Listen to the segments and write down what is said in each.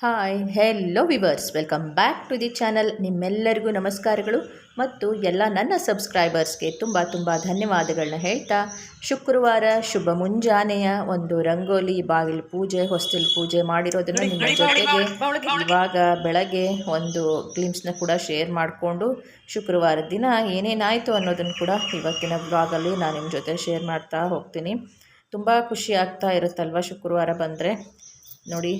Hi hello viewers welcome back to the channel ನಿಮ್ಮೆಲ್ಲರಿಗೂ ನಮಸ್ಕಾರಗಳು ಮತ್ತು ಎಲ್ಲ ನನ್ನ ಸಬ್ಸ್ಕ್ರೈಬರ್ಸ್ಗೆ ತುಂಬ ತುಂಬ ಧನ್ಯವಾದಗಳನ್ನ ಹೇಳ್ತಾ ಶುಕ್ರವಾರ ಶುಭ ಮುಂಜಾನೆಯ ಒಂದು ರಂಗೋಲಿ ಬಾಗಿಲು ಪೂಜೆ ಹೊಸ್ತಿಲ್ ಪೂಜೆ ಮಾಡಿರೋದನ್ನು ನಿಮ್ಮ ಜೊತೆಗೆ ಇವಾಗ ಬೆಳಗ್ಗೆ ಒಂದು ಕ್ಲಿಮ್ಸ್ನ ಕೂಡ ಶೇರ್ ಮಾಡಿಕೊಂಡು ಶುಕ್ರವಾರ ದಿನ ಏನೇನಾಯಿತು ಅನ್ನೋದನ್ನು ಕೂಡ ಇವತ್ತಿನ ಬ್ಲಾಗಲ್ಲಿ ನಾನು ನಿಮ್ಮ ಜೊತೆ ಶೇರ್ ಮಾಡ್ತಾ ಹೋಗ್ತೀನಿ. ತುಂಬ ಖುಷಿ ಆಗ್ತಾ ಇರುತ್ತಲ್ವ ಶುಕ್ರವಾರ ಬಂದರೆ? ನೋಡಿ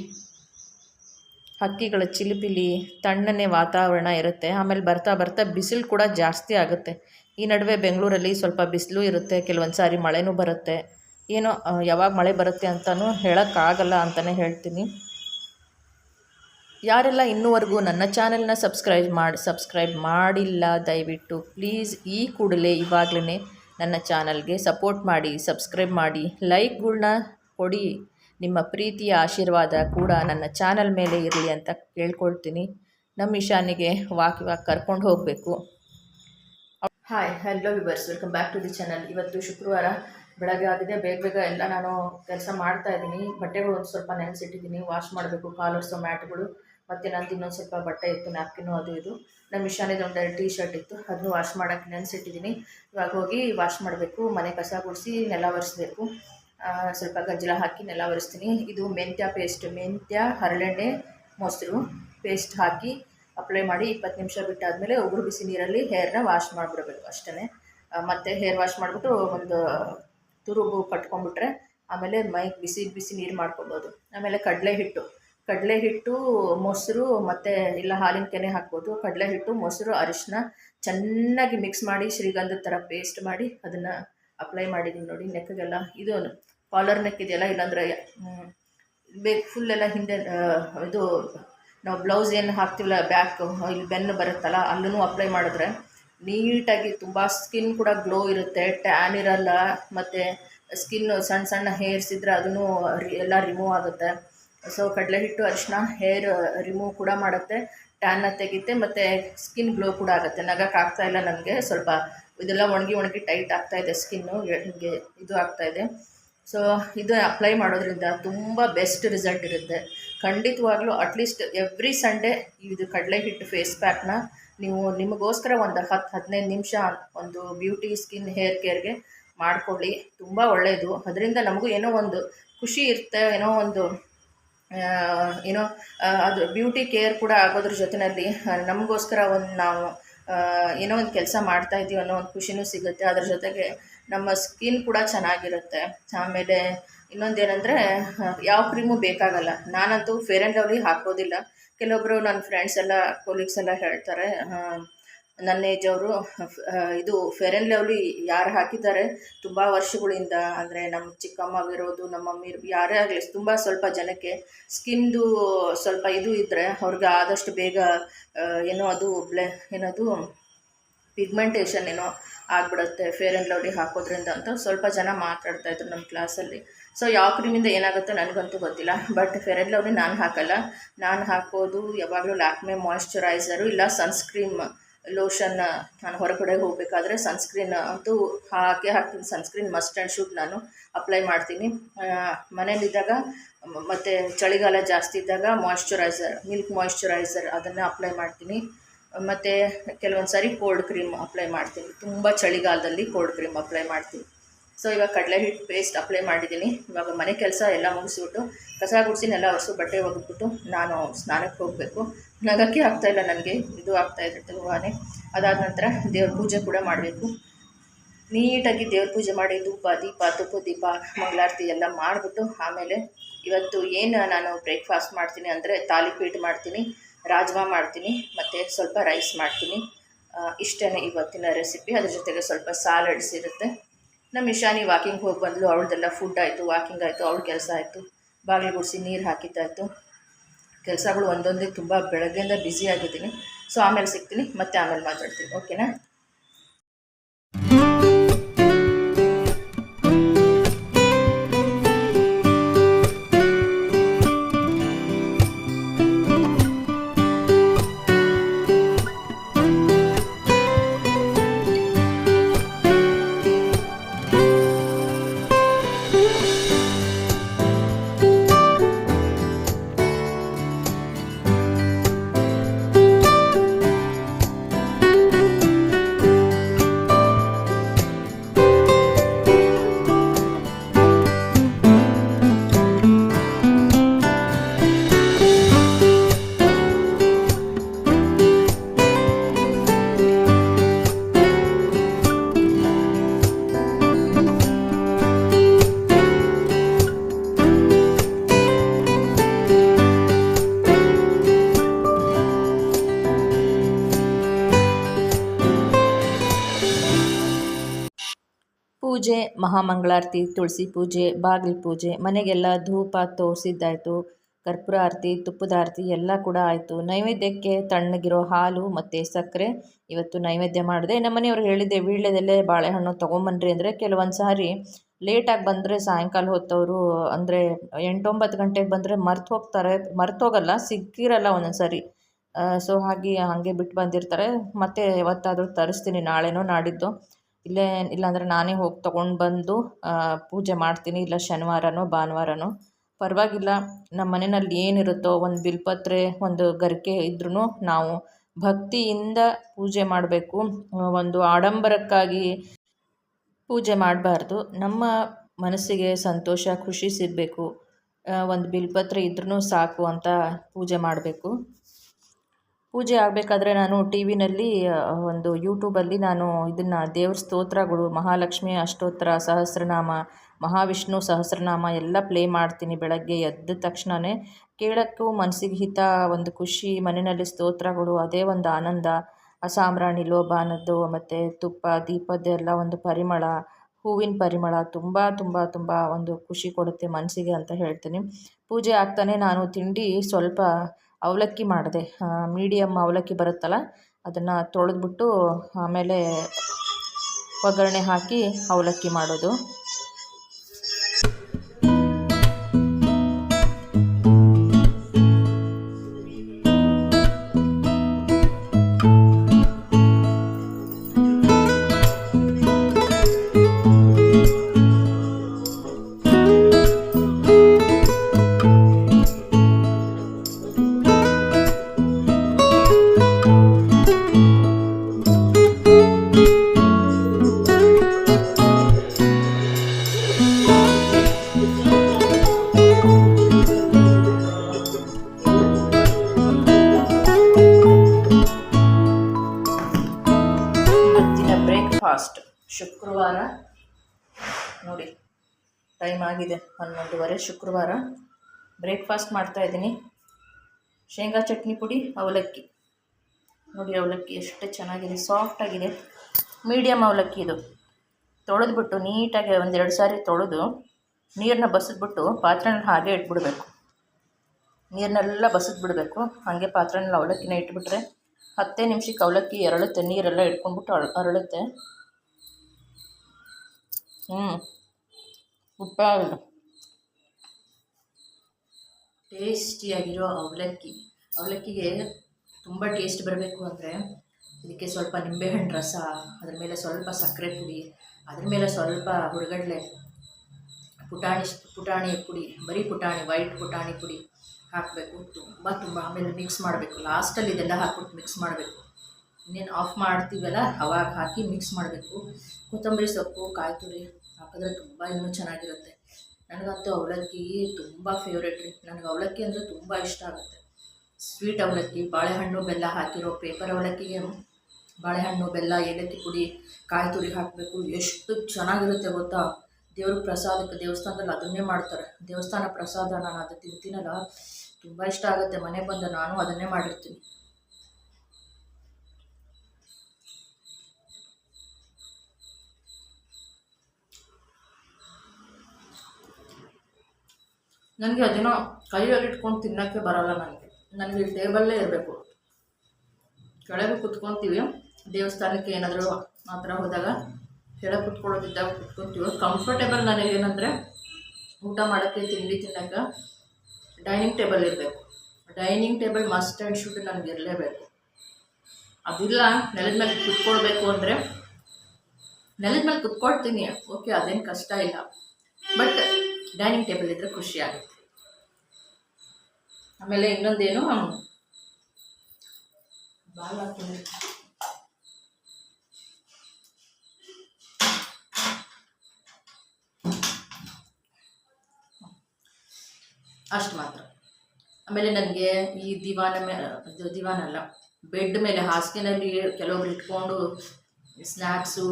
ಹಕ್ಕಿಗಳ ಚಿಲಿಪಿಲಿ ತಣ್ಣನೆ ವಾತಾವರಣ ಇರುತ್ತೆ. ಆಮೇಲೆ ಬರ್ತಾ ಬರ್ತಾ ಬಿಸಿಲು ಕೂಡ ಜಾಸ್ತಿ ಆಗುತ್ತೆ. ಈ ನಡುವೆ ಬೆಂಗಳೂರಲ್ಲಿ ಸ್ವಲ್ಪ ಬಿಸಿಲು ಇರುತ್ತೆ. ಕೆಲವೊಂದು ಸಾರಿ ಮಳೆನೂ ಬರುತ್ತೆ. ಏನೋ ಯಾವಾಗ ಮಳೆ ಬರುತ್ತೆ ಅಂತಲೂ ಹೇಳೋಕ್ಕಾಗಲ್ಲ ಅಂತಲೇ ಹೇಳ್ತೀನಿ. ಯಾರೆಲ್ಲ ಇನ್ನೂವರೆಗೂ ನನ್ನ ಚಾನೆಲ್ನ ಸಬ್ಸ್ಕ್ರೈಬ್ ಮಾಡಿ, ಸಬ್ಸ್ಕ್ರೈಬ್ ಮಾಡಿಲ್ಲ, ದಯವಿಟ್ಟು ಪ್ಲೀಸ್ ಈ ಕೂಡಲೇ ಇವಾಗಲೇ ನನ್ನ ಚಾನಲ್ಗೆ ಸಪೋರ್ಟ್ ಮಾಡಿ, ಸಬ್ಸ್ಕ್ರೈಬ್ ಮಾಡಿ, ಲೈಕ್ಗಳ್ನ ಕೊಡಿ. ನಿಮ್ಮ ಪ್ರೀತಿಯ ಆಶೀರ್ವಾದ ಕೂಡ ನನ್ನ ಚಾನಲ್ ಮೇಲೆ ಇರಲಿ ಅಂತ ಕೇಳ್ಕೊಳ್ತೀನಿ. ನಮ್ಮ ಇಶಾನಿಗೆ ವಾಕ್ ವಾಕ್ ಕರ್ಕೊಂಡು ಹೋಗಬೇಕು. Hi hello viewers welcome back to the channel ಇವತ್ತು ಶುಕ್ರವಾರ, ಬೆಳಗ್ಗೆ ಆಗಿದೆ. ಬೇಗ ಬೇಗ ಎಲ್ಲ ನಾನು ಕೆಲಸ ಮಾಡ್ತಾ ಇದ್ದೀನಿ. ಬಟ್ಟೆಗಳು ಒಂದು ಸ್ವಲ್ಪ ನೆನೆಸಿಟ್ಟಿದ್ದೀನಿ. ವಾಶ್ ಮಾಡಬೇಕು ಕಾಲರ್ಸು ಮ್ಯಾಟ್ಗಳು ಮತ್ತು ನಂದು ಇನ್ನೊಂದು ಸ್ವಲ್ಪ ಬಟ್ಟೆ ಇತ್ತು ನ್ಯಾಪ್ಕಿನ್ನು ಅದು ಇದು. ನಮ್ಮ ಮಿಷಾನಿದ ಒಂದು ಟೀ ಶರ್ಟ್ ಇತ್ತು. ಅದನ್ನು ವಾಶ್ ಮಾಡೋಕ್ಕೆ ನೆನೆಸಿಟ್ಟಿದ್ದೀನಿ. ಇವಾಗ ಹೋಗಿ ವಾಶ್ ಮಾಡಬೇಕು. ಮನೆ ಕಸ ಗುಡಿಸಿ ನೆಲ ಒರೆಸ್ಬೇಕು. ಸ್ವಲ್ಪ ಗಂಜಲ ಹಾಕಿ ನೆಲ ಒರೆಸ್ತೀನಿ. ಇದು ಮೆಂತ್ಯ ಪೇಸ್ಟ್. ಮೆಂತ್ಯ, ಹರಳೆಣ್ಣೆ, ಮೊಸರು ಪೇಸ್ಟ್ ಹಾಕಿ ಅಪ್ಲೈ ಮಾಡಿ ಇಪ್ಪತ್ತು ನಿಮಿಷ ಬಿಟ್ಟಾದಮೇಲೆ ಉಗುರು ಬಿಸಿ ನೀರಲ್ಲಿ ಹೇರ್ನ ವಾಶ್ ಮಾಡಿಬಿಡಬೇಕು ಅಷ್ಟೇ ಮತ್ತು ಹೇರ್ ವಾಶ್ ಮಾಡಿಬಿಟ್ಟು ಒಂದು ತುರುಬು ಕಟ್ಕೊಂಡ್ಬಿಟ್ರೆ ಆಮೇಲೆ ಮೈಗೆ ಬಿಸಿ ಬಿಸಿ ನೀರು ಮಾಡ್ಕೊಬೋದು. ಆಮೇಲೆ ಕಡಲೆ ಹಿಟ್ಟು. ಕಡಲೆ ಹಿಟ್ಟು, ಮೊಸರು ಮತ್ತು ಇಲ್ಲ ಹಾಲಿನ ಕೆನೆ ಹಾಕ್ಬೋದು. ಕಡಲೆ ಹಿಟ್ಟು, ಮೊಸರು ಅರಿಶಿನ ಚೆನ್ನಾಗಿ ಮಿಕ್ಸ್ ಮಾಡಿ ಶ್ರೀಗಂಧದ ಥರ ಪೇಸ್ಟ್ ಮಾಡಿ ಅದನ್ನು ಅಪ್ಲೈ ಮಾಡಿದ್ದೀನಿ ನೋಡಿ ನೆಕ್ಗೆಲ್ಲ ಇದು ಕಾಲರ್ ನೆಕ್ ಇದೆಯಲ್ಲ ಇಲ್ಲಾಂದರೆ ಬೇಕು ಎಲ್ಲ ಹಿಂದೆ ಇದು, ನಾವು ಬ್ಲೌಸ್ ಏನು ಹಾಕ್ತೀವಲ್ಲ ಬ್ಯಾಕ್ ಇಲ್ಲಿ ಬೆನ್ನು ಬರುತ್ತಲ್ಲ, ಅಲ್ಲೂ ಅಪ್ಲೈ ಮಾಡಿದ್ರೆ ನೀಟಾಗಿ ತುಂಬ ಸ್ಕಿನ್ ಕೂಡ ಗ್ಲೋ ಇರುತ್ತೆ ಟ್ಯಾನ್ ಇರಲ್ಲ, ಮತ್ತು ಸ್ಕಿನ್ ಸಣ್ಣ ಸಣ್ಣ ಹೇರ್ಸ್ ಇದ್ದರೆ ಅದನ್ನು ಎಲ್ಲ ರಿಮೂವ್ ಆಗುತ್ತೆ. ಸೊ ಕಡಲೆ ಹಿಟ್ಟು ಅರಿಶಿನ ಹೇರ್ ರಿಮೂವ್ ಕೂಡ ಮಾಡುತ್ತೆ ಟ್ಯಾನ್ನ ತೆಗಿತೆ, ಮತ್ತು ಸ್ಕಿನ್ ಗ್ಲೋ ಕೂಡ ಆಗುತ್ತೆ. ನಗಕ್ಕೆ ಆಗ್ತಾ ಇಲ್ಲ ನನಗೆ, ಸ್ವಲ್ಪ ಇದೆಲ್ಲ ಒಣಗಿ ಒಣಗಿ ಟೈಟ್ ಆಗ್ತಾ ಇದೆ ಸ್ಕಿನ್ನು ಹೀಗೆ ಇದು ಆಗ್ತಾ ಇದೆ. ಸೊ ಇದು ಅಪ್ಲೈ ಮಾಡೋದ್ರಿಂದ ತುಂಬ ಬೆಸ್ಟ್ ರಿಸಲ್ಟ್ ಇರುತ್ತೆ. ಖಂಡಿತವಾಗ್ಲೂ ಅಟ್ಲೀಸ್ಟ್ ಎವ್ರಿ ಸಂಡೇ ಇದು ಕಡಲೆ ಹಿಟ್ಟು ಫೇಸ್ ಪ್ಯಾಕ್ನ ನೀವು ನಿಮಗೋಸ್ಕರ ಒಂದು ಹತ್ತು ಹದಿನೈದು ನಿಮಿಷ ಒಂದು ಬ್ಯೂಟಿ ಸ್ಕಿನ್ ಹೇರ್ ಕೇರ್ಗೆ ಮಾಡ್ಕೊಳ್ಳಿ. ತುಂಬ ಒಳ್ಳೆಯದು ಅದರಿಂದ ನಮಗೂ ಏನೋ ಒಂದು ಖುಷಿ ಇರುತ್ತೆ, ಏನೋ ಒಂದು ಏನೋ ಅದು ಬ್ಯೂಟಿ ಕೇರ್ ಕೂಡ ಆಗೋದ್ರ ಜೊತೆಯಲ್ಲಿ ನಮಗೋಸ್ಕರ ಒಂದು ನಾವು ಏನೋ ಒಂದು ಕೆಲಸ ಮಾಡ್ತಾ ಇದ್ದೀವಿ ಅನ್ನೋ ಒಂದು ಖುಷಿನೂ ಸಿಗುತ್ತೆ. ಅದ್ರ ಜೊತೆಗೆ ನಮ್ಮ ಸ್ಕಿನ್ ಕೂಡ ಚೆನ್ನಾಗಿರುತ್ತೆ. ಆಮೇಲೆ ಇನ್ನೊಂದೇನೆಂದರೆ ಯಾವ ಕ್ರೀಮು ಬೇಕಾಗಲ್ಲ. ನಾನಂತೂ ಫೇರ್ ಆ್ಯಂಡ್ ಲವ್ಲಿ ಹಾಕೋದಿಲ್ಲ. ಕೆಲವೊಬ್ಬರು ನನ್ನ ಫ್ರೆಂಡ್ಸ್ ಎಲ್ಲ ಕೊಲೀಗ್ಸ್ ಎಲ್ಲ ಹೇಳ್ತಾರೆ ನನ್ನ ಏಜ್ ಅವರು ಇದು ಫೇರ್ ಆ್ಯಂಡ್ ಲವ್ಲಿ ಯಾರು ಹಾಕಿದ್ದಾರೆ, ತುಂಬ ವರ್ಷಗಳಿಂದ ಅಂದರೆ ನಮ್ಮ ಚಿಕ್ಕಮ್ಮಗಿರೋದು ನಮ್ಮ ಮಮ್ಮಿ ಯಾರೇ ಆಗಲಿ ತುಂಬ ಸ್ವಲ್ಪ ಜನಕ್ಕೆ ಸ್ಕಿನ್ದು ಸ್ವಲ್ಪ ಇದು ಇದ್ದರೆ ಅವ್ರಿಗೆ ಆದಷ್ಟು ಬೇಗ ಏನೋ ಅದು ಬ್ಲೆ, ಏನದು ಪಿಗ್ಮೆಂಟೇಷನ್ ಏನೋ ಆಗಿಬಿಡುತ್ತೆ ಫೇರ್ ಆ್ಯಂಡ್ ಲವ್ಲಿ ಹಾಕೋದ್ರಿಂದ ಅಂತ ಸ್ವಲ್ಪ ಜನ ಮಾತಾಡ್ತಾ ಇದ್ರು ನಮ್ಮ ಕ್ಲಾಸಲ್ಲಿ ಸೊ ಯಾವ ಕ್ರೀಮಿಂದ ಏನಾಗುತ್ತೋ ನನಗಂತೂ ಗೊತ್ತಿಲ್ಲ ಬಟ್ ಫೇರ್ ಆ್ಯಂಡ್ ಲವ್ಲಿ ನಾನು ಹಾಕಲ್ಲ. ನಾನು ಹಾಕೋದು ಯಾವಾಗಲೂ ಲ್ಯಾಕ್ಮೆ ಮಾಯ್ಶ್ಚರೈಸರು ಇಲ್ಲ ಸನ್ಸ್ಕ್ರೀಮ್ ಲೋಷನ್ ನಾನು ಹೊರಗಡೆ ಹೋಗಬೇಕಾದ್ರೆ ಸನ್ಸ್ಕ್ರೀನ್ ಅಂತೂ ಹಾಕೇ ಹಾಕ್ತೀನಿ. ಸನ್ಸ್ಕ್ರೀನ್ ಮಸ್ಟ್ ಆ್ಯಂಡ್ ಶುಡ್ ನಾನು ಅಪ್ಲೈ ಮಾಡ್ತೀನಿ. ಮನೇಲಿದ್ದಾಗ ಮತ್ತು ಚಳಿಗಾಲ ಜಾಸ್ತಿ ಇದ್ದಾಗ ಮಾಯ್ಶ್ಚರೈಸರ್ ಮಿಲ್ಕ್ ಮಾಯಿಶ್ಚರೈಸರ್ ಅದನ್ನು ಅಪ್ಲೈ ಮಾಡ್ತೀನಿ. ಮತ್ತು ಕೆಲವೊಂದು ಸಾರಿ ಕೋಲ್ಡ್ ಕ್ರೀಮ್ ಅಪ್ಲೈ ಮಾಡ್ತೀನಿ. ತುಂಬ ಚಳಿಗಾಲದಲ್ಲಿ ಕೋಲ್ಡ್ ಕ್ರೀಮ್ ಅಪ್ಲೈ ಮಾಡ್ತೀನಿ. ಸೊ ಇವಾಗ ಕಡಲೆ ಹಿಟ್ಟು ಪೇಸ್ಟ್ ಅಪ್ಲೈ ಮಾಡಿದ್ದೀನಿ. ಇವಾಗ ಮನೆ ಕೆಲಸ ಎಲ್ಲ ಮುಗಿಸ್ಬಿಟ್ಟು ಕಸ ಗುಡಿಸಿನೆಲ್ಲ ಒರೆಸು, ಬಟ್ಟೆ ಒಗೆದ್ಬಿಟ್ಟು ನಾನು ಸ್ನಾನಕ್ಕೆ ಹೋಗಬೇಕು. ನಗಕ್ಕೆ ಆಗ್ತಾಯಿಲ್ಲ ನನಗೆ, ಇದು ಆಗ್ತಾಯಿದೆ ತುಂಬಾ ಅದಾದ ನಂತರ ದೇವ್ರ ಪೂಜೆ ಕೂಡ ಮಾಡಬೇಕು. ನೀಟಾಗಿ ದೇವ್ರ ಪೂಜೆ ಮಾಡಿ, ಧೂಪ, ದೀಪ, ತುಪ್ಪ, ದೀಪ, ಮಂಗಳಾರತಿ ಎಲ್ಲ ಮಾಡಿಬಿಟ್ಟು ಆಮೇಲೆ ಇವತ್ತು ಏನು ನಾನು ಬ್ರೇಕ್ಫಾಸ್ಟ್ ಮಾಡ್ತೀನಿ ಅಂದರೆ ತಾಲಿಪೀಟ್ ಮಾಡ್ತೀನಿ, ರಾಜ್ಮಾ ಮಾಡ್ತೀನಿ, ಮತ್ತು ಸ್ವಲ್ಪ ರೈಸ್ ಮಾಡ್ತೀನಿ. ಇಷ್ಟೇ ಇವತ್ತಿನ ರೆಸಿಪಿ ಅದ್ರ ಜೊತೆಗೆ ಸ್ವಲ್ಪ ಸಾಲಡ್ಸ್ ಇರುತ್ತೆ. ನಮ್ಮ ಇಶಾನಿ ವಾಕಿಂಗ್ ಹೋಗಿ ಬಂದಳು ಅವಳದೆಲ್ಲ ಫುಡ್ ಆಯಿತು ವಾಕಿಂಗ್ ಆಯಿತು, ಅವಳ ಕೆಲಸ ಆಯಿತು. ಬಾಗಿಲು ಗುಡಿಸಿ ನೀರು ಹಾಕಿದ್ದಾಯಿತು ಕೆಲಸಗಳು ಒಂದೊಂದೇ ತುಂಬ ಬೆಳಗ್ಗೆಯಿಂದ ಬ್ಯುಸಿ ಆಗಿದ್ದೀನಿ. ಸೊ ಆಮೇಲೆ ಸಿಗ್ತೀನಿ, ಮತ್ತೆ ಆಮೇಲೆ ಮಾತಾಡ್ತೀನಿ ಓಕೆನಾ ಮಹಾಮಂಗಳಾರತಿ, ತುಳಸಿ ಪೂಜೆ, ಬಾಗಿಲು ಪೂಜೆ, ಮನೆಗೆಲ್ಲ ಧೂಪ ತೋರಿಸಿದ್ದಾಯಿತು. ಕರ್ಪೂರ ಆರತಿ ತುಪ್ಪದ ಆರತಿ ಎಲ್ಲ ಕೂಡ ಆಯಿತು. ನೈವೇದ್ಯಕ್ಕೆ ತಣ್ಣಗಿರೋ ಹಾಲು ಮತ್ತು ಸಕ್ಕರೆ ಇವತ್ತು ನೈವೇದ್ಯ ಮಾಡಿದೆ. ನಮ್ಮ ಮನೆಯವ್ರು ಹೇಳಿದ್ದೆ ವೀಳ್ಯದಲ್ಲೇ ಬಾಳೆಹಣ್ಣು ತೊಗೊಂಬನ್ರಿ ಅಂದರೆ ಕೆಲವೊಂದು ಸಾರಿ ಲೇಟಾಗಿ ಬಂದರೆ ಸಾಯಂಕಾಲ ಹೊತ್ತವರು ಅಂದರೆ ಎಂಟೊಂಬತ್ತು ಗಂಟೆಗೆ ಬಂದರೆ ಮರ್ತು ಹೋಗ್ತಾರೆ. ಮರ್ತು ಹೋಗಲ್ಲ, ಸಿಕ್ಕಿರಲ್ಲ ಒಂದೊಂದು ಸಾರಿ. ಸೊ ಹಾಗೆ ಹಾಗೆ ಬಿಟ್ಟು ಬಂದಿರ್ತಾರೆ. ಮತ್ತೆ ಯಾವತ್ತಾದರೂ ತರಿಸ್ತೀನಿ, ನಾಳೆನೋ ನಾಡಿದ್ದು. ಇಲ್ಲೇ ಇಲ್ಲಾಂದರೆ ನಾನೇ ಹೋಗಿ ತೊಗೊಂಡು ಬಂದು ಪೂಜೆ ಮಾಡ್ತೀನಿ, ಇಲ್ಲ ಶನಿವಾರನೋ ಭಾನುವಾರನೋ. ಪರವಾಗಿಲ್ಲ ನಮ್ಮ ಮನೆಯಲ್ಲಿ ಏನಿರುತ್ತೋ ಒಂದು ಬಿಲ್ಪತ್ರೆ, ಒಂದು ಗರಿಕೆ ಇದ್ರೂ ನಾವು ಭಕ್ತಿಯಿಂದ ಪೂಜೆ ಮಾಡಬೇಕು. ಒಂದು ಆಡಂಬರಕ್ಕಾಗಿ ಪೂಜೆ ಮಾಡಬಾರ್ದು. ನಮ್ಮ ಮನಸ್ಸಿಗೆ ಸಂತೋಷ, ಖುಷಿ ಸಿಗಬೇಕು. ಒಂದು ಬಿಲ್ಪತ್ರೆ ಇದ್ರೂ ಸಾಕು ಅಂತ ಪೂಜೆ ಮಾಡಬೇಕು. ಪೂಜೆ ಆಗಬೇಕಾದ್ರೆ ನಾನು ಟಿ ವಿನಲ್ಲಿ ಒಂದು ಯೂಟ್ಯೂಬಲ್ಲಿ ನಾನು ಇದನ್ನು ದೇವ್ರ ಸ್ತೋತ್ರಗಳು ಮಹಾಲಕ್ಷ್ಮಿ ಅಷ್ಟೋತ್ತರ ಸಹಸ್ರನಾಮ, ಮಹಾವಿಷ್ಣು ಸಹಸ್ರನಾಮ ಎಲ್ಲ ಪ್ಲೇ ಮಾಡ್ತೀನಿ ಬೆಳಗ್ಗೆ ಎದ್ದ ತಕ್ಷಣವೇ ಕೇಳೋಕ್ಕೂ ಮನಸ್ಸಿಗೆ ಹಿತ, ಒಂದು ಖುಷಿ, ಮನೆಯಲ್ಲಿ ಸ್ತೋತ್ರಗಳು ಅದೇ ಒಂದು ಆನಂದ. ಅಸಾಮ್ರಾಣಿ ಲೋಭ ಲೋಬಾನದ್ದು ಮತ್ತು ತುಪ್ಪ ದೀಪದ್ದೆಲ್ಲ ಒಂದು ಪರಿಮಳ, ಹೂವಿನ ಪರಿಮಳ, ತುಂಬ ತುಂಬ ತುಂಬ ಒಂದು ಖುಷಿ ಕೊಡುತ್ತೆ ಮನಸ್ಸಿಗೆ ಅಂತ ಹೇಳ್ತೀನಿ. ಪೂಜೆ ಆಗ್ತಾನೆ ನಾನು ತಿಂಡಿ ಸ್ವಲ್ಪ ಅವಲಕ್ಕಿ ಮಾಡಿದೆ. ಮೀಡಿಯಮ್ ಅವಲಕ್ಕಿ ಬರುತ್ತಲ್ಲ ಅದನ್ನು ತೊಳೆದ್ಬಿಟ್ಟು ಆಮೇಲೆ ಒಗ್ಗರಣೆ ಹಾಕಿ ಅವಲಕ್ಕಿ ಮಾಡೋದು. ಶುಕ್ರವಾರ. ನೋಡಿ ಟೈಮ್ ಆಗಿದೆ ಹನ್ನೊಂದುವರೆ, ಶುಕ್ರವಾರ. ಬ್ರೇಕ್ಫಾಸ್ಟ್ ಮಾಡ್ತಾಯಿದ್ದೀನಿ ಶೇಂಗಾ ಚಟ್ನಿ ಪುಡಿ, ಅವಲಕ್ಕಿ. ನೋಡಿ, ಅವಲಕ್ಕಿ ಎಷ್ಟು ಚೆನ್ನಾಗಿದೆ ಸಾಫ್ಟಾಗಿದೆ ಮೀಡಿಯಮ್ ಅವಲಕ್ಕಿ ಇದು. ತೊಳೆದ್ಬಿಟ್ಟು ನೀಟಾಗಿ ಒಂದೆರಡು ಸಾರಿ ತೊಳೆದು ನೀರನ್ನ ಬಸಿದ್ಬಿಟ್ಟು ಪಾತ್ರೆನ ಹಾಗೆ ಇಟ್ಬಿಡಬೇಕು. ನೀರನ್ನೆಲ್ಲ ಬಸಿದ್ಬಿಡಬೇಕು. ಹಾಗೆ ಪಾತ್ರೆನಲ್ಲಿ ಅವಲಕ್ಕಿನ ಇಟ್ಬಿಟ್ರೆ ಹತ್ತೇ ನಿಮಿಷಕ್ಕೆ ಅವಲಕ್ಕಿ ಎರಳುತ್ತೆ, ನೀರೆಲ್ಲ ಇಟ್ಕೊಂಡ್ಬಿಟ್ಟು ಅರಳು ಅರಳುತ್ತೆ. ಹ್ಞೂ ಉಪ್ಪ ಟೇಸ್ಟಿಯಾಗಿರೋ ಅವಲಕ್ಕಿ. ಅವಲಕ್ಕಿಗೆ ತುಂಬ ಟೇಸ್ಟ್ ಬರಬೇಕು ಅಂದರೆ ಇದಕ್ಕೆ ಸ್ವಲ್ಪ ನಿಂಬೆಹಣ್ಣು ರಸ, ಅದ್ರ ಮೇಲೆ ಸ್ವಲ್ಪ ಸಕ್ಕರೆ ಪುಡಿ, ಅದ್ರ ಮೇಲೆ ಸ್ವಲ್ಪ ಹುರಗಡ್ಲೆ, ಪುಟಾಣಿ ಪುಟಾಣಿ ಪುಡಿ, ಬರೀ ಪುಟಾಣಿ ವೈಟ್ ಪುಟಾಣಿ ಪುಡಿ ಹಾಕಬೇಕು. ತುಂಬ ತುಂಬ ಆಮೇಲೆ ಮಿಕ್ಸ್ ಮಾಡಬೇಕು. ಲಾಸ್ಟಲ್ಲಿ ಇದೆಲ್ಲ ಹಾಕ್ಬಿಟ್ಟು ಮಿಕ್ಸ್ ಮಾಡಬೇಕು. ಇನ್ನೇನು ಆಫ್ ಮಾಡ್ತೀವಲ್ಲ, ಅವಾಗ ಹಾಕಿ ಮಿಕ್ಸ್ ಮಾಡಬೇಕು. ಕೊತ್ತಂಬರಿ ಸೊಪ್ಪು ಕಾಯಿ ತುರಿ ಹಾಕಿದ್ರೆ ತುಂಬ ಇನ್ನೂ ಚೆನ್ನಾಗಿರುತ್ತೆ. ನನಗಂತೂ ಅವಲಕ್ಕಿ ತುಂಬ ಫೇವ್ರೇಟ್ ರೀ. ನನಗೆ ಅವಲಕ್ಕಿ ಅಂದರೆ ತುಂಬ ಇಷ್ಟ ಆಗುತ್ತೆ. ಸ್ವೀಟ್ ಅವಲಕ್ಕಿ, ಬಾಳೆಹಣ್ಣು, ಬೆಲ್ಲ ಹಾಕಿರೋ ಪೇಪರ್ ಅವಲಕ್ಕಿಗೆ ಬಾಳೆಹಣ್ಣು, ಬೆಲ್ಲ, ಏಲಕ್ಕಿ ಪುಡಿ, ಕಾಯಿ ತುರಿ ಹಾಕಬೇಕು. ಎಷ್ಟು ಚೆನ್ನಾಗಿರುತ್ತೆ ಗೊತ್ತಾ? ದೇವ್ರ ಪ್ರಸಾದಕ್ಕೆ ದೇವಸ್ಥಾನದಲ್ಲಿ ಅದನ್ನೇ ಮಾಡ್ತಾರೆ. ದೇವಸ್ಥಾನ ಪ್ರಸಾದ ನಾನು ಅದು ತಿಂತೀನಲ್ಲ, ತುಂಬ ಇಷ್ಟ ಆಗುತ್ತೆ. ಮನೆಗೆ ಬಂದು ನಾನು ಅದನ್ನೇ ಮಾಡಿರ್ತೀನಿ. ನನಗೆ ಅದೇನೋ ಕೈಯಲ್ಲಿ ಇಟ್ಕೊಂಡು ತಿನ್ನೋಕ್ಕೆ ಬರೋಲ್ಲ ನನಗೆ. ನನಗೆ ಟೇಬಲ್ಲೇ ಇರಬೇಕು. ಕೆಳಗೆ ಕುತ್ಕೊತೀವಿ. ದೇವಸ್ಥಾನಕ್ಕೆ ಏನಾದರೂ ಆ ಥರ ಹೋದಾಗ ಕೆಳಗೆ ಕುತ್ಕೊಳ್ಳೋದಿದ್ದಾಗ ಕುತ್ಕೊತೀವಿ. ಕಂಫರ್ಟೇಬಲ್ ನನಗೆ ಏನಂದರೆ ಊಟ ಮಾಡೋಕ್ಕೆ, ತಿಂಡಿ ತಿನ್ನೋಕ್ಕೆ ಡೈನಿಂಗ್ ಟೇಬಲ್ ಇರಬೇಕು. Dining table must and should ನನಗೆ ಇರಲೇಬೇಕು. ಅದಿಲ್ಲ, ನೆಲದ ಮೇಲೆ ಕುತ್ಕೊಳ್ಬೇಕು ಅಂದರೆ ನೆಲದ ಮೇಲೆ ಕುತ್ಕೊಳ್ತೀನಿ. ಓಕೆ ಅದೇನು ಕಷ್ಟ ಇಲ್ಲ. ಬಟ್ ಡೈನಿಂಗ್ ಟೇಬಲ್ ಇದ್ದರೆ ಖುಷಿ ಆಗುತ್ತೆ. ಆಮೇಲೆ ಇನ್ನೊಂದೇನು? ಬಾಲ್ ಹಾಕ್ತೀನಿ. ಅಷ್ಟು ಮಾತ್ರ. ಆಮೇಲೆ ನನಗೆ ಈ ದಿವಾನ ಮೇಲೆ ಇದು ದಿವಾನ ಅಲ್ಲ ಬೆಡ್ ಮೇಲೆ ಹಾಸಿಗೆನಲ್ಲಿ ಕೆಲವೊಬ್ರು ಇಟ್ಕೊಂಡು ಸ್ನ್ಯಾಕ್ಸು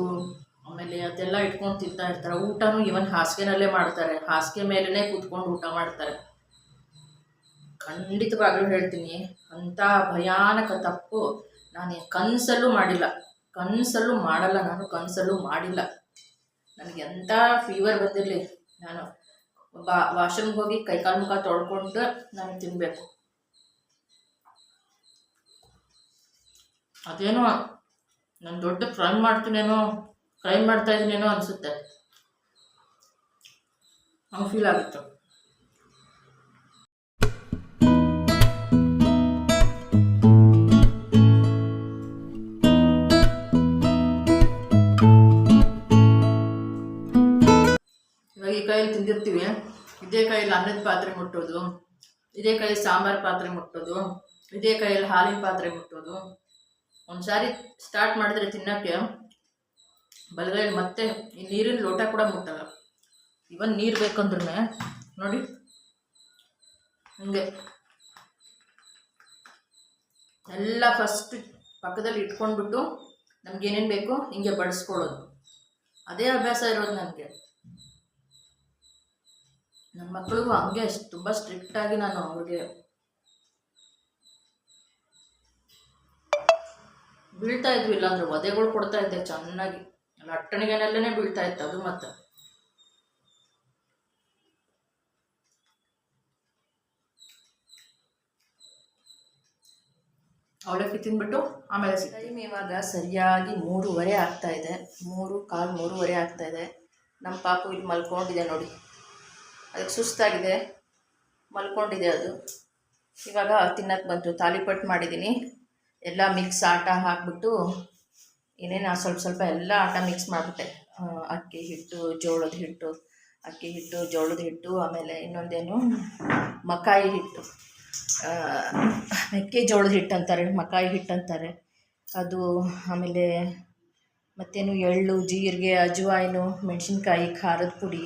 ಆಮೇಲೆ ಅದೆಲ್ಲ ಇಟ್ಕೊಂಡು ತಿಂತಾ ಇರ್ತಾರೆ. ಊಟನೂ ಇವನ್ ಹಾಸಿಗೆನಲ್ಲೇ ಮಾಡ್ತಾರೆ. ಹಾಸಿಗೆ ಮೇಲೇ ಕೂತ್ಕೊಂಡು ಊಟ ಮಾಡ್ತಾರೆ. ಖಂಡಿತವಾಗ್ಲೂ ಹೇಳ್ತೀನಿ, ಅಂಥ ಭಯಾನಕ ತಪ್ಪು ನಾನು ಕನಸಲ್ಲೂ ಮಾಡಿಲ್ಲ. ಕನಸಲ್ಲೂ ಮಾಡಲ್ಲ ನಾನು, ಕನಸಲ್ಲೂ ಮಾಡಿಲ್ಲ. ನನಗೆ ಎಂಥ ಫೀವರ್ ಬಂದಿರಲಿ. ನಾನು ಬಾ ವಾಶ್ರೂಮ್ಗೆ ಹೋಗಿ ಕೈಕಾಲು ಮುಖ ತೊಳ್ಕೊಂಡು ನಾನು ತಿನ್ನಬೇಕು ಅದೇನೋ, ನಾನು ದೊಡ್ಡ ಕ್ರೈಮ್ ಮಾಡ್ತೀನೇನೋ. ಕ್ರೈಮ್ ಮಾಡ್ತಾ ಇದ್ದೀನೇನೋ ಅನಿಸುತ್ತೆ. ಹಂಗೆ ಫೀಲ್ ಆಗುತ್ತೆ? ಇವಾಗ ಕೈಯಲ್ಲಿ ತಿಂದಿರ್ತೀವಿ. ಇದೇ ಕೈಯಲ್ಲಿ ಅನ್ನದ ಪಾತ್ರೆ ಮುಟ್ಟೋದು. ಇದೇ ಕೈಯಲ್ಲಿ ಸಾಂಬಾರ್ ಪಾತ್ರೆ ಮುಟ್ಟೋದು. ಇದೇ ಕೈಯಲ್ಲಿ ಹಾಲಿನ ಪಾತ್ರೆ ಮುಟ್ಟೋದು. ಒಂದ್ಸಾರಿ ಸ್ಟಾರ್ಟ್ ಮಾಡಿದ್ರೆ ತಿನ್ನೋಕ್ಕೆ ಬಲಗೈಯಲ್ಲಿ ಮತ್ತೆ ಈ ನೀರಿನ ಲೋಟ ಕೂಡ ಮುಟ್ಟಲ್ಲ. ಇವನ್ ನೀರು ಬೇಕಂದ್ರೂ ನೋಡಿ. ಹಂಗೆ. ಎಲ್ಲ ಫಸ್ಟ್ ಪಕ್ಕದಲ್ಲಿ ಇಟ್ಕೊಂಡ್ಬಿಟ್ಟು ನಮ್ಗೆ ಏನೇನು ಬೇಕು, ಹಿಂಗೆ ಬಡಿಸ್ಕೊಳ್ಳೋದು. ಅದೇ ಅಭ್ಯಾಸ ಇರೋದು ನನಗೆ. ನನ್ನ ಮಕ್ಕಳಿಗೂ ಹಂಗೆ ತುಂಬ ಸ್ಟ್ರಿಕ್ಟಾಗಿ ನಾನು ಅವ್ರಿಗೆ ಬೀಳ್ತಾ ಇದ್ವಿ, ಇಲ್ಲಾಂದ್ರೆ ಒದೆಗಳು ಕೊಡ್ತಾ ಇದ್ದೆ ಚೆನ್ನಾಗಿ. ಲಟ್ಟಣಿಗೆನಲ್ಲೇ ಬೀಳ್ತಾ ಇತ್ತು ಅದು ಮತ್ತೆ. ಅವಲಕ್ಕಿ ತಿಂದ್ಬಿಟ್ಟು ಆಮೇಲೆ ಟೈಮ್ ಇವಾಗ ಸರಿಯಾಗಿ ಮೂರುವರೆ ಆಗ್ತಾ ಇದೆ. ಮೂರು, ಕಾಲು ಮೂರುವರೆ ಆಗ್ತಾ ಇದೆ. ನಮ್ಮ ಪಾಪು ಇಲ್ಲಿ ಮಲ್ಕೊಂಡಿದೆ ನೋಡಿ. ಅದಕ್ಕೆ ಸುಸ್ತಾಗಿದೆ. ಮಲ್ಕೊಂಡಿದೆ ಅದು. ಇವಾಗ ತಿನ್ನಕ್ಕೆ ಬಂತು. ತಾಲಿಪಟ್ಟು ಮಾಡಿದ್ದೀನಿ. ಎಲ್ಲ ಮಿಕ್ಸ್ ಆಟ ಹಾಕ್ಬಿಟ್ಟು ಏನೇನು ಸ್ವಲ್ಪ ಸ್ವಲ್ಪ ಎಲ್ಲ ಆಟ ಮಿಕ್ಸ್ ಮಾಡಿಬಿಟ್ಟೆ. ಅಕ್ಕಿ ಹಿಟ್ಟು, ಜೋಳದ ಹಿಟ್ಟು, ಅಕ್ಕಿ ಹಿಟ್ಟು, ಜೋಳದ ಹಿಟ್ಟು, ಆಮೇಲೆ ಇನ್ನೊಂದೇನು ಮಕಾಯಿ ಹಿಟ್ಟು. ಮೆಕ್ಕೆಜೋಳದ ಹಿಟ್ಟು ಅಂತಾರೆ, ಮಕಾಯಿ ಹಿಟ್ಟು ಅಂತಾರೆ. ಅದು ಆಮೇಲೆ ಮತ್ತೇನು ಎಳ್ಳು, ಜೀರಿಗೆ, ಅಜವಾಯಿನು, ಮೆಣಸಿನ್ಕಾಯಿ, ಖಾರದ ಪುಡಿ,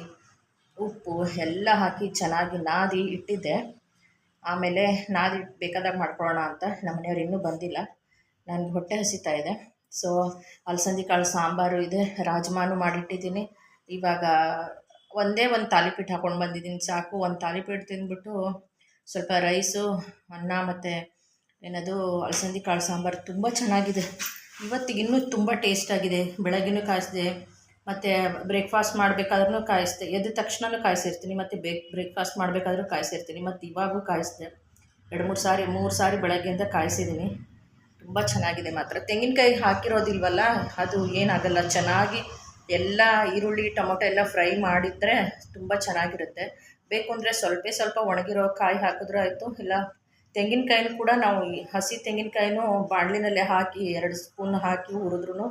ಉಪ್ಪು ಎಲ್ಲ ಹಾಕಿ ಚೆನ್ನಾಗಿ ನಾದಿ ಇಟ್ಟಿದ್ದೆ. ಆಮೇಲೆ ನಾದಿ ಬೇಕಾದಾಗ ಮಾಡ್ಕೊಳ್ಳೋಣ ಅಂತ ನಮ್ಮ ಮನೆಯವ್ರು ಇನ್ನೂ ಬಂದಿಲ್ಲ. ನನಗೆ ಹೊಟ್ಟೆ ಹಸಿತಾ ಇದೆ. ಸೊ ಅಲಸಂದಿ ಕಾಳು ಸಾಂಬಾರು ಇದೆ, ರಾಜ್ಮಾನು ಮಾಡಿಟ್ಟಿದ್ದೀನಿ. ಇವಾಗ ಒಂದೇ ಒಂದು ತಾಲಿಪೀಠ ಹಾಕ್ಕೊಂಡು ಬಂದಿದ್ದೀನಿ. ಸಾಕು, ಒಂದು ತಾಲಿಪೀಠ ತಿಂದ್ಬಿಟ್ಟು ಸ್ವಲ್ಪ ರೈಸು, ಅನ್ನ ಮತ್ತು ಏನದು ಅಲಸಂದಿ ಕಾಳು ಸಾಂಬಾರು ತುಂಬ ಚೆನ್ನಾಗಿದೆ. ಇವತ್ತಿಗೆ ಇನ್ನೂ ತುಂಬ ಟೇಸ್ಟಾಗಿದೆ ಬೆಳಗ್ಗೆನೂ ಕಾಯಿಸಿದೆ, ಮತ್ತು ಬ್ರೇಕ್ಫಾಸ್ಟ್ ಮಾಡಬೇಕಾದ್ರೂ ಕಾಯಿಸಿದೆ. ಎದ್ದ ತಕ್ಷಣನೂ ಕಾಯಿಸಿರ್ತೀನಿ, ಮತ್ತು ಬೇಕ್ ಬ್ರೇಕ್ಫಾಸ್ಟ್ ಮಾಡಬೇಕಾದ್ರೂ ಕಾಯಿಸಿರ್ತೀನಿ, ಮತ್ತು ಇವಾಗೂ ಕಾಯಿಸಿದೆ. ಎರಡು ಮೂರು ಸಾರಿ ಮೂರು ಸಾರಿ ಬೆಳಗ್ಗೆಯಿಂದ ಕಾಯಿಸಿದ್ದೀನಿ. ತುಂಬ ಚೆನ್ನಾಗಿದೆ ಮಾತ್ರ. ತೆಂಗಿನಕಾಯಿ ಹಾಕಿರೋದಿಲ್ವಲ್ಲ, ಅದು ಏನಾಗಲ್ಲ, ಚೆನ್ನಾಗಿ ಎಲ್ಲ ಈರುಳ್ಳಿ, ಟೊಮೊಟೊ ಎಲ್ಲ ಫ್ರೈ ಮಾಡಿದರೆ ತುಂಬ ಚೆನ್ನಾಗಿರುತ್ತೆ. ಬೇಕು ಅಂದರೆ ಸ್ವಲ್ಪ ಸ್ವಲ್ಪ ಒಣಗಿರೋ ಕಾಯಿ ಹಾಕಿದ್ರೆ ಆಯಿತು. ಇಲ್ಲ, ತೆಂಗಿನಕಾಯಿನೂ ಕೂಡ ನಾವು ಹಸಿ ತೆಂಗಿನಕಾಯಿನೂ ಬಾಣಲಿನಲ್ಲೇ ಹಾಕಿ, ಎರಡು ಸ್ಪೂನ್ ಹಾಕಿ ಹುರಿದ್ರೂ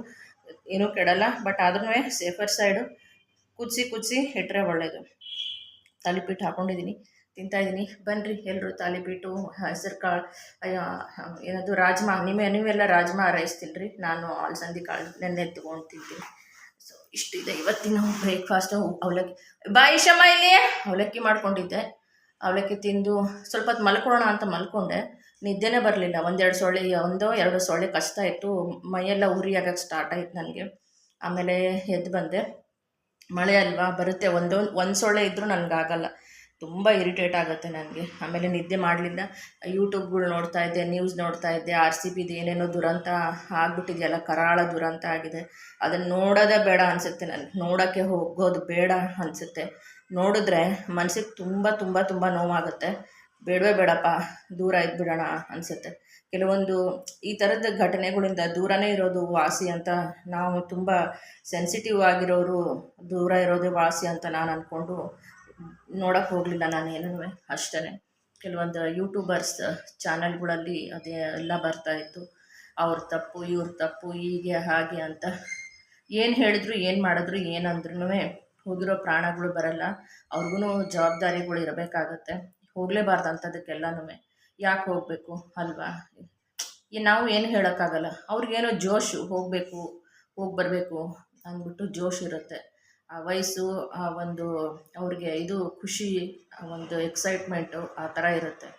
ಏನೂ ಕೆಡಲ್ಲ. ಬಟ್ ಆದ್ರೂ ಸೇಫರ್ ಸೈಡು ಕುದಿಸಿ ಕುದಿಸಿ ಇಟ್ಟರೆ ಒಳ್ಳೆಯದು ತಾಲಿಪೀಠ ಹಾಕ್ಕೊಂಡಿದ್ದೀನಿ ತಿಂತಾಯಿದ್ದೀನಿ. ಬನ್ನಿರಿ ಎಲ್ಲರೂ ತಾಲಿಪೀಟು ಹೆಸರು ಕಾಳು ಏನದು ರಾಜ್ಮಾ ನಿಮ್ಮ ನೀವೆಲ್ಲ ರಾಜ್ಮಾ ರೈಸ್ ನಾನು ಅಲಸಂದಿ ಕಾಳು ನೆನ್ನೆ ತೊಗೊಂಡು ತಿಂತೀನಿ. ಸೊ ಇಷ್ಟಿದೆ. ಇವತ್ತಿನ ಬ್ರೇಕ್ಫಾಸ್ಟು ಅವಲಕ್ಕಿ ಬಾಯಿಷಮ್ಮ ಇಲ್ಲಿ. ಅವಲಕ್ಕಿ ಮಾಡ್ಕೊಂಡಿದ್ದೆ. ಅವಲಕ್ಕಿ ತಿಂದು ಸ್ವಲ್ಪ ಹೊತ್ತು ಮಲ್ಕೊಳ್ಳೋಣ ಅಂತ ಮಲ್ಕೊಂಡೆ. ನಿದ್ದೆನೇ ಬರಲಿಲ್ಲ. ಒಂದೆರಡು ಸೊಳ್ಳೆ, ಒಂದೋ ಎರಡು ಸೊಳ್ಳೆ ಕಷ್ಟ ಇತ್ತು. ಮೈಯೆಲ್ಲ ಉರಿ ಆಗಕ್ಕೆ ಸ್ಟಾರ್ಟ್ ಆಯಿತು ನನಗೆ. ಆಮೇಲೆ ಎದ್ದು ಬಂದೆ. ಮಳೆ ಅಲ್ವಾ? ಬರುತ್ತೆ. ಒಂದೊಂದು ಒಂದು ಸೊಳ್ಳೆ ಇದ್ದರೂ ನನಗಾಗಲ್ಲ. ತುಂಬ ಇರಿಟೇಟ್ ಆಗುತ್ತೆ ನನಗೆ. ಆಮೇಲೆ ನಿದ್ದೆ ಮಾಡಲಿಲ್ಲ ಯೂಟ್ಯೂಬ್ಗಳು ನೋಡ್ತಾ ಇದ್ದೆ ನ್ಯೂಸ್ ನೋಡ್ತಾ ಇದ್ದೆ ಆರ್ ಸಿ ಬಿದು ಏನೇನೋ ದುರಂತ ಆಗ್ಬಿಟ್ಟಿದೆಯಲ್ಲ, ಕರಾಳ ದುರಂತ ಆಗಿದೆ. ಅದನ್ನು ನೋಡೋದೇ ಬೇಡ ಅನಿಸುತ್ತೆ ನನಗೆ. ನೋಡೋಕ್ಕೆ ಹೋಗೋದು ಬೇಡ ಅನಿಸುತ್ತೆ. ನೋಡಿದ್ರೆ ಮನಸ್ಸಿಗೆ ತುಂಬ ತುಂಬ ತುಂಬ ನೋವಾಗುತ್ತೆ. ಬೇಡವೇ ಬೇಡಪ್ಪ, ದೂರ ಇದ್ಬಿಡೋಣ ಅನಿಸುತ್ತೆ. ಕೆಲವೊಂದು ಈ ಥರದ ಘಟನೆಗಳಿಂದ ದೂರನೇ ಇರೋದು ವಾಸಿ ಅಂತ ನಾವು ತುಂಬ ಸೆನ್ಸಿಟಿವ್ ಆಗಿರೋರು ದೂರ ಇರೋದೇ ವಾಸಿ ಅಂತ ನಾನು ಅಂದ್ಕೊಂಡು ನೋಡೋಕ್ಕೆ ಹೋಗಲಿಲ್ಲ ನಾನು ಏನೂ ಅಷ್ಟೇ ಕೆಲವೊಂದು ಯೂಟ್ಯೂಬರ್ಸ್ ಚಾನಲ್ಗಳಲ್ಲಿ ಅದೇ ಎಲ್ಲ ಬರ್ತಾಯಿತ್ತು ಅವ್ರ ತಪ್ಪು, ಇವ್ರ ತಪ್ಪು, ಹೀಗೆ, ಹಾಗೆ ಅಂತ. ಏನು ಹೇಳಿದ್ರು, ಏನು ಮಾಡಿದ್ರು ಏನಂದ್ರೂ ಹೋಗಿರೋ ಪ್ರಾಣಗಳು ಬರಲ್ಲ. ಅವ್ರಿಗೂ ಜವಾಬ್ದಾರಿಗಳು ಇರಬೇಕಾಗತ್ತೆ. ಹೋಗಲೇಬಾರ್ದು ಅಂಥದಕ್ಕೆಲ್ಲನೂ ಯಾಕೆ ಹೋಗಬೇಕು, ಅಲ್ವಾ? ನಾವು ಏನು ಹೇಳೋಕ್ಕಾಗಲ್ಲ. ಅವ್ರಿಗೇನೋ ಜೋಶು ಹೋಗಬೇಕು ಹೋಗಿ ಬರಬೇಕು ಅಂದ್ಬಿಟ್ಟು ಜೋಶ್ ಇರುತ್ತೆ. ವಯಸ್ಸು, ಆ ಒಂದು ಅವ್ರಿಗೆ ಇದು ಖುಷಿ, ಆ ಒಂದು ಎಕ್ಸೈಟ್ಮೆಂಟು ಆ ಥರ ಇರುತ್ತೆ.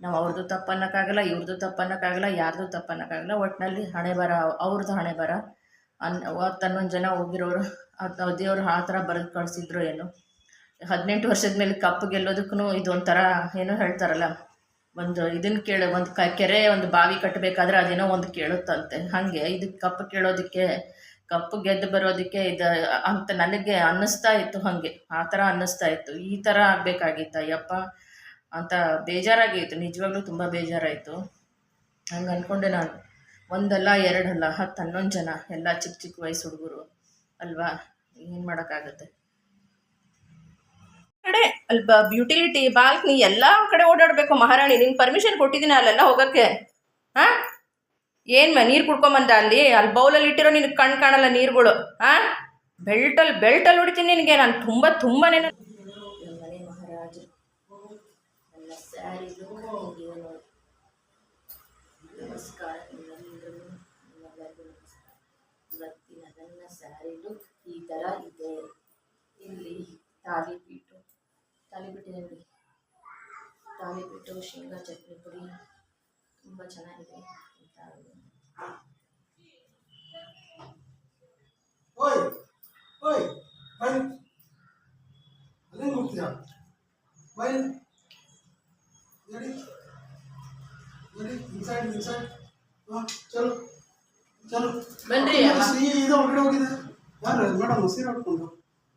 ನಾವು ಅವ್ರದ್ದು ತಪ್ಪು ಅನ್ನೋಕ್ಕಾಗಲ್ಲ ಇವ್ರದ್ದು ತಪ್ಪು ಅನ್ನೋಕ್ಕಾಗಲ್ಲ ಯಾರ್ದು ತಪ್ಪು ಅನ್ನೋಕ್ಕಾಗಲ್ಲ ಒಟ್ಟಿನಲ್ಲಿ ಹಣೆ ಬರ ಅವ್ರದ್ದು ಹಣೆ ಬರ. ಅನ್ ಹನ್ನೊಂದು ಜನ ಹೋಗಿರೋರು ದೇವ್ರು ಆ ಥರ ಬರೆದು ಕಳಿಸಿದ್ರು ಏನು? ಹದಿನೆಂಟು ವರ್ಷದ ಮೇಲೆ ಕಪ್ ಗೆಲ್ಲೋದಕ್ಕೂ ಇದೊಂಥರ ಏನು ಹೇಳ್ತಾರಲ್ಲ? ಒಂದು ಇದನ್ನು ಕೇಳ, ಒಂದು ಕ, ಕೆರೆ, ಒಂದು ಬಾವಿ ಕಟ್ಟಬೇಕಾದ್ರೆ ಅದೇನೋ ಒಂದು ಕೇಳುತ್ತಂತೆ. ಹಾಗೆ ಇದಕ್ಕೆ ಕಪ್ಪು ಕೇಳೋದಕ್ಕೆ ಕಪ್ಪು ಗೆದ್ದು ಬರೋದಕ್ಕೆ ಇದು, ಅಂತ ನನಗೆ ಅನ್ನಿಸ್ತಾ ಇತ್ತು ಹಾಗೆ. ಆ ಥರ ಅನ್ನಿಸ್ತಾ ಇತ್ತು. ಈ ಥರ ಆಗಬೇಕಾಗಿತ್ತ ಯಪ್ಪ ಅಂತ ಬೇಜಾರಾಗಿತ್ತು. ನಿಜವಾಗ್ಲೂ ತುಂಬ ಬೇಜಾರಾಯಿತು. ಹಂಗೆ ಅಂದ್ಕೊಂಡೆ ನಾನು. ಒಂದಲ್ಲ, ಎರಡಲ್ಲ, ಹತ್ತು, ಹನ್ನೊಂದು ಜನ, ಎಲ್ಲ ಚಿಕ್ಕ ಚಿಕ್ಕ ವಯಸ್ಸು ಹುಡುಗರು, ಅಲ್ವಾ? ಏನು ಮಾಡೋಕ್ಕಾಗತ್ತೆ? ಕಡೆ ಅಲ್ವಾ ಬ್ಯೂಟಿಲಿಟಿ, ಬಾಲ್ಕನಿ, ಎಲ್ಲ ಕಡೆ ಓಡಾಡಬೇಕು ಮಹಾರಾಣಿ. ನಿನ್ನ ಪರ್ಮಿಷನ್ ಕೊಟ್ಟಿದ್ದೀನಿ ಅಲ್ಲೆಲ್ಲ ಹೋಗೋಕ್ಕೆ. ಹಾಂ? ಏನು ನೀರು ಕುಡ್ಕೊಂಬಂದ ಅಲ್ಲಿ? ಅಲ್ಲಿ ಬೌಲಲ್ಲಿ ಇಟ್ಟಿರೋ ನಿನಗೆ ಕಣ್ ಕಾಣಲ್ಲ ನೀರುಗಳು, ಆ? ಬೆಲ್ಟಲ್ಲಿ ಬೆಲ್ಟಲ್ಲಿ ಹೊಡಿತೀನಿ ನಿನಗೆ ನಾನು ತುಂಬ ತುಂಬಾ ನಮಸ್ಕಾರ ಶೇಂಗಾ ಚಟ್ನಿ ಪುಡಿ, ತುಂಬ ಚೆನ್ನಾಗಿದೆ. ಓಯ್ ಓಯ್ ಬೈಲ್ ಅಲ್ಲೇ ನೋಡ್ತೀರಾ? ಬೈಲ್ ರೆಡಿ ರೆಡಿ ಇನ್ಸೈಡ್ ಇನ್ಸೈಡ್ ಹಾಂ ಚಲೋ ಚಲೋ. ಬನ್ರಿ ಇದು ಹೊರಗಡೆ ಹೋಗಿದೆ ಯಾರು ಮೇಡಮ್ ಸೀರೆ ಉಟ್ಕೊಂಡು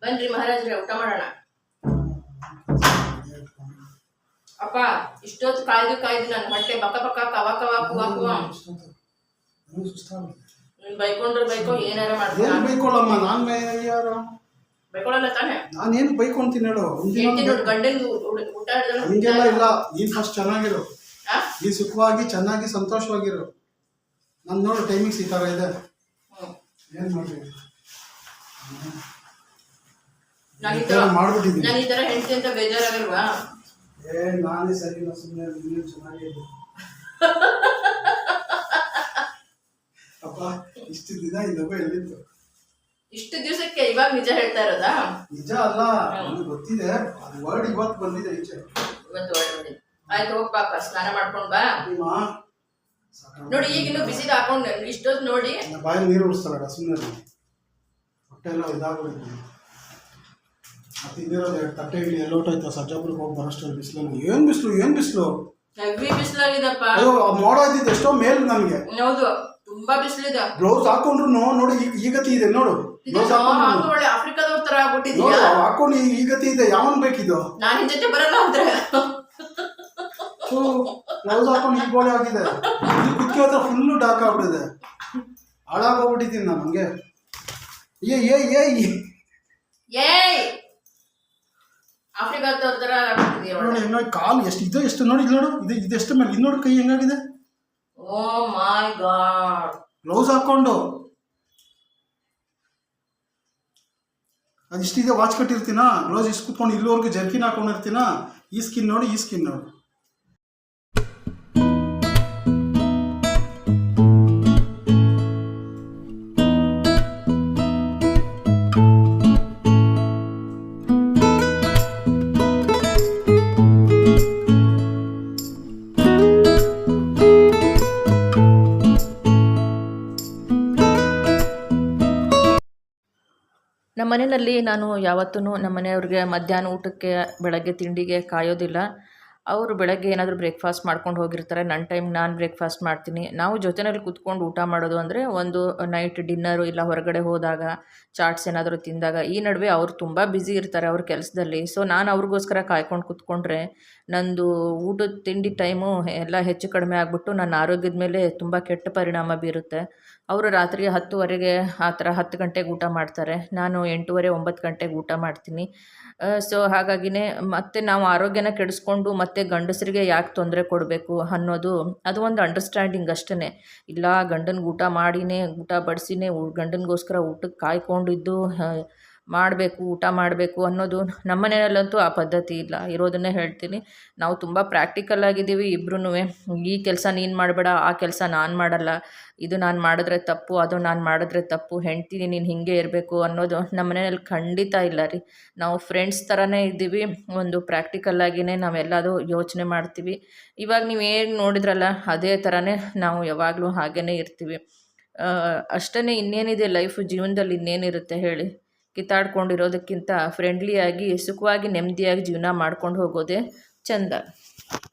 ಬನ್ರಿ ಮಹಾರಾಜ್ರೆ ಊಟ ಮಾಡೋಣ. ಅಪ್ಪ ಇಷ್ಟೊತ್ತು ಕಾಯ್ದು ಕಾಯ್ದು ನನ್ನ ಹೊಟ್ಟೆ ಬಕ ಬಕ ಕವ ಕವ ಕುವ ಕುವ. ಬೈಕೊಂಡ್ರೆ ಬೈಕೋ ಏನಾರ ಏನು ಬೈಕೊಳ್ಳಮ್ಮ ನಾನು ಯಾರು? ಬೈಕೊಳ್ಳಲ್ಲ ತಾನೆ? ನಾನೇನು ಬೈಕೊಂತೀನಿ ಹೇಳು. ಒಂದಿನ ಹೆಂಡತಿ ನೋಡಿ ಗಂಡನ್ ಊಟ ಹಿಡ್ದಲ್ಲ ಹಂಗೆಲ್ಲ ಇಲ್ಲ. ನೀನು ಫಸ್ಟ್ ಚೆನ್ನಾಗಿರು? ನೀನು ಸುಖವಾಗಿ ಚೆನ್ನಾಗಿ ಸಂತೋಷವಾಗಿರು. ನಾನು ನೋಡು ಟೈಮಿಂಗ್ಸ್ ಈ ಥರ ಇದೆ. ಏನು ಮಾಡ್ತೀವಿ ನಾನ್ ಈ ಥರ ಮಾಡ್ಬಿಟ್ಟಿದ್ದೀನಿ ನಾನು ಈ ಥರ ಹೆಂಡತಿ ಅಂತ ಬೇಜಾರಾಗಿಲ್ವಾ? ಏ ನಾನೇ ಸರಿ ಇಲ್ಲ ಸುಮ್ಮನೆ ನೀನು ಚೆನ್ನಾಗಿದೆ ಅಪ್ಪ ಇಷ್ಟು ದಿನ ಈ ಎಲ್ಲಿತ್ತು? ಇಷ್ಟು ದಿವಸಕ್ಕೆ ಇವಾಗ ನಿಜ ಹೇಳ್ತಾ ಇರೋದಾ? ನಿಜ ಅಲ್ಲ ನನಗೆ ಗೊತ್ತಿದೆ. ಅದು ವರ್ಡ್ ಇವತ್ತು ಬಂದಿದೆ ಈಚೆ. ಇವತ್ತು ವರ್ಡ್ ನೋಡಿ ಆಯ್ತು ಹೋಗ್ಬಾಕ ಸ್ನಾನ ಮಾಡ್ಕೊಂಡ್ ಬಾ. ನಿಮ್ಮ ನೋಡಿ ಈಗ ಇನ್ನು ಬಿಸಿದ ಹಾಕೊಂಡು ಇಷ್ಟೊತ್ತು ನೋಡಿ. ನನ್ನ ಬಾಯಲ್ಲಿ ನೀರು ಉಡಿಸ್ತಾರ ಸುಮ್ಮನೆ ಹೊಟ್ಟೆ ಎಲ್ಲ ಮತ್ತೆ ಎರಡು ತಟ್ಟೆ ಇಡ್ಲಿ ಎಲ್ಲ ಹೊಟ್ಟೋಯ್ತು ಸರ್ಜಾಪುರಕ್ಕೆ ಹೋಗಿ ಬರೋಷ್ಟರಲ್ಲಿ ಬಿಸಿಲು ಏನು ಬಿಸಿಲು ಏನು ಬಿಸಿಲು? ಹೆವಿ ಬಿಸಿಲಾಗಿದಪ್ಪ. ಅಯ್ಯೋ ಮೋಡ ಇದ್ದಿದ್ದು ಎಷ್ಟೋ ಮೇಲು ನನಗೆ. ಹೌದು. ತುಂಬಾ ಬಿಸಿಲಿದೆ. ಬ್ಲೌಸ್ ಹಾಕೊಂಡ್ರು ನೋಡಿ ಈಗ ಈ ಗತಿ ಇದೆ ನೋಡು. ಹಂಗ ಒಳ್ಳೆ ಆಫ್ರಿಕಾದವ್ರ ತರ ಆಗ್ಬಿಟ್ಟಿದ್ಯಾ? ಹಾಕೊಂಡು ಈ- ಗತಿ ಇದೆ ಯಾವನ್ ಬೇಕಿದು? ನಾನು ನಿನ್ ಜೊತೆ ಬರಲ್ಲ ಅಂದ್ರೆ. ಬ್ಲೌಸ್ ಹಾಕೊಂಡು ಈ ಗೋಳೆ ಆಗಿದೆ. ಇದು ಹತ್ರ ಫುಲ್ಲು ಡಾಕ್ ಆಗ್ಬಿಟ್ಟಿದೆ. ಹಾಳಾಗೋಗ್ಬಿಟ್ಟಿದ್ದೀನಿ ನಾನು ಹಂಗೆ. ಏ ಏ ಏ. ಏಯ್! ಆಫ್ರಿಕಾದವ್ರ ತರ ನೋಡಿ ಕಾಲು ಎಷ್ಟು ಇದು ಎಷ್ಟು ನೋಡಿ ಇಲ್ಲಿ ನೋಡು ಇದು ಇದೆಷ್ಟು ಮೇಲೆ ಇದು ನೋಡು ಕೈ ಹೆಂಗಾಗಿದೆ? ಓ ಮೈ ಗಾಡ್. ಬ್ಲೌಸ್ ಹಾಕೊಂಡು. ಅದಿಷ್ಟಿದೆ, ವಾಚ್ ಕಟ್ಟಿರ್ತೀನ? ಗ್ಲೌಸ್ ಇಷ್ಟು ಕುತ್ಕೊಂಡು ಇಲ್ಲಿವರೆಗೂ ಜರ್ಕಿನ್ ಹಾಕೊಂಡಿರ್ತೀನ? ಈ ಸ್ಕಿನ್ ನೋಡಿ, ಈ ಸ್ಕಿನ್ ನೋಡಿ. ಮನೆಯಲ್ಲಿ ನಾನು ಯಾವತ್ತೂ ನಮ್ಮ ಮನೆಯವ್ರಿಗೆ ಮಧ್ಯಾಹ್ನ ಊಟಕ್ಕೆ ಬೆಳಗ್ಗೆ ತಿಂಡಿಗೆ ಕಾಯೋದಿಲ್ಲ. ಅವರು ಬೆಳಗ್ಗೆ ಏನಾದರೂ ಬ್ರೇಕ್ಫಾಸ್ಟ್ ಮಾಡ್ಕೊಂಡು ಹೋಗಿರ್ತಾರೆ. ನನ್ನ ಟೈಮ್ ನಾನು ಬ್ರೇಕ್ಫಾಸ್ಟ್ ಮಾಡ್ತೀನಿ. ನಾವು ಜೊತೆಯಲ್ಲಿ ಕೂತ್ಕೊಂಡು ಊಟ ಮಾಡೋದು ಅಂದರೆ ಒಂದು ನೈಟ್ ಡಿನ್ನರು ಇಲ್ಲ ಹೊರಗಡೆ ಹೋದಾಗ ಚಾಟ್ಸ್ ಏನಾದರೂ ತಿಂದಾಗ, ಈ ನಡುವೆ ಅವ್ರು ತುಂಬ ಬ್ಯುಸಿ ಇರ್ತಾರೆ ಅವ್ರ ಕೆಲಸದಲ್ಲಿ. ಸೊ ನಾನು ಅವ್ರಿಗೋಸ್ಕರ ಕಾಯ್ಕೊಂಡು ಕೂತ್ಕೊಂಡ್ರೆ ನಂದು ಊಟದ ತಿಂಡಿ ಟೈಮು ಎಲ್ಲ ಹೆಚ್ಚು ಕಡಿಮೆ ಆಗಿಬಿಟ್ಟು ನನ್ನ ಆರೋಗ್ಯದ ಮೇಲೆ ತುಂಬ ಕೆಟ್ಟ ಪರಿಣಾಮ ಬೀರುತ್ತೆ. ಅವರು ರಾತ್ರಿ ಹತ್ತುವರೆಗೆ ಆ ಥರ ಹತ್ತು ಗಂಟೆಗೆ ಊಟ ಮಾಡ್ತಾರೆ. ನಾನು ಎಂಟೂವರೆ, ಒಂಬತ್ತು ಗಂಟೆಗೆ ಊಟ ಮಾಡ್ತೀನಿ. ಸೊ ಹಾಗಾಗಿನೇ ಮತ್ತೆ ನಾವು ಆರೋಗ್ಯನ ಕೆಡಿಸ್ಕೊಂಡು ಮತ್ತೆ ಗಂಡಸರಿಗೆ ಯಾಕೆ ತೊಂದರೆ ಕೊಡಬೇಕು ಅನ್ನೋದು, ಅದು ಒಂದು ಅಂಡರ್ಸ್ಟ್ಯಾಂಡಿಂಗ್ ಅಷ್ಟೇ ಇಲ್ಲ, ಗಂಡನಿಗೆ ಊಟ ಮಾಡಿನೇ, ಊಟ ಬಡಿಸಿನೇ ಗಂಡನಿಗೋಸ್ಕರ ಊಟಕ್ಕೆ ಕಾಯ್ಕೊಂಡಿದ್ದು ಮಾಡಬೇಕು, ಊಟ ಮಾಡಬೇಕು ಅನ್ನೋದು ನಮ್ಮ ಮನೆಯಲ್ಲಂತೂ ಆ ಪದ್ಧತಿ ಇಲ್ಲ. ಇರೋದನ್ನೇ ಹೇಳ್ತೀನಿ. ನಾವು ತುಂಬ ಪ್ರಾಕ್ಟಿಕಲ್ ಆಗಿದ್ದೀವಿ ಇಬ್ರೂ ಈ ಕೆಲಸ ನೀನು ಮಾಡಬೇಡ, ಆ ಕೆಲಸ ನಾನು ಮಾಡಲ್ಲ. ಇದು ನಾನು ಮಾಡಿದ್ರೆ ತಪ್ಪು, ಅದು ನಾನು ಮಾಡಿದ್ರೆ ತಪ್ಪು, ಹೆಂಡ್ತೀನಿ ನೀನು ಹೀಗೆ ಇರಬೇಕು ಅನ್ನೋದು ನಮ್ಮ ಮನೆಯಲ್ಲಿ ಖಂಡಿತ ಇಲ್ಲ ರೀ. ನಾವು ಫ್ರೆಂಡ್ಸ್ ಥರನೇ ಇದ್ದೀವಿ. ಒಂದು ಪ್ರಾಕ್ಟಿಕಲ್ ಆಗಿಯೇ ನಾವೆಲ್ಲದೂ ಯೋಚನೆ ಮಾಡ್ತೀವಿ. ಇವಾಗ ನೀವು ಏನು ನೋಡಿದ್ರಲ್ಲ, ಅದೇ ಥರನೇ ನಾವು ಯಾವಾಗಲೂ ಹಾಗೇ ಇರ್ತೀವಿ. ಅಷ್ಟೇ ಇನ್ನೇನಿದೆ ಲೈಫು ಜೀವನದಲ್ಲಿ ಇನ್ನೇನಿರುತ್ತೆ ಹೇಳಿ. ಕಿತ್ತಾಡ್ಕೊಂಡಿರೋದಕ್ಕಿಂತ ಫ್ರೆಂಡ್ಲಿಯಾಗಿ ಸುಖವಾಗಿ ನೆಮ್ಮದಿಯಾಗಿ ಜೀವನ ಮಾಡ್ಕೊಂಡು ಹೋಗೋದೇ ಚೆಂದ.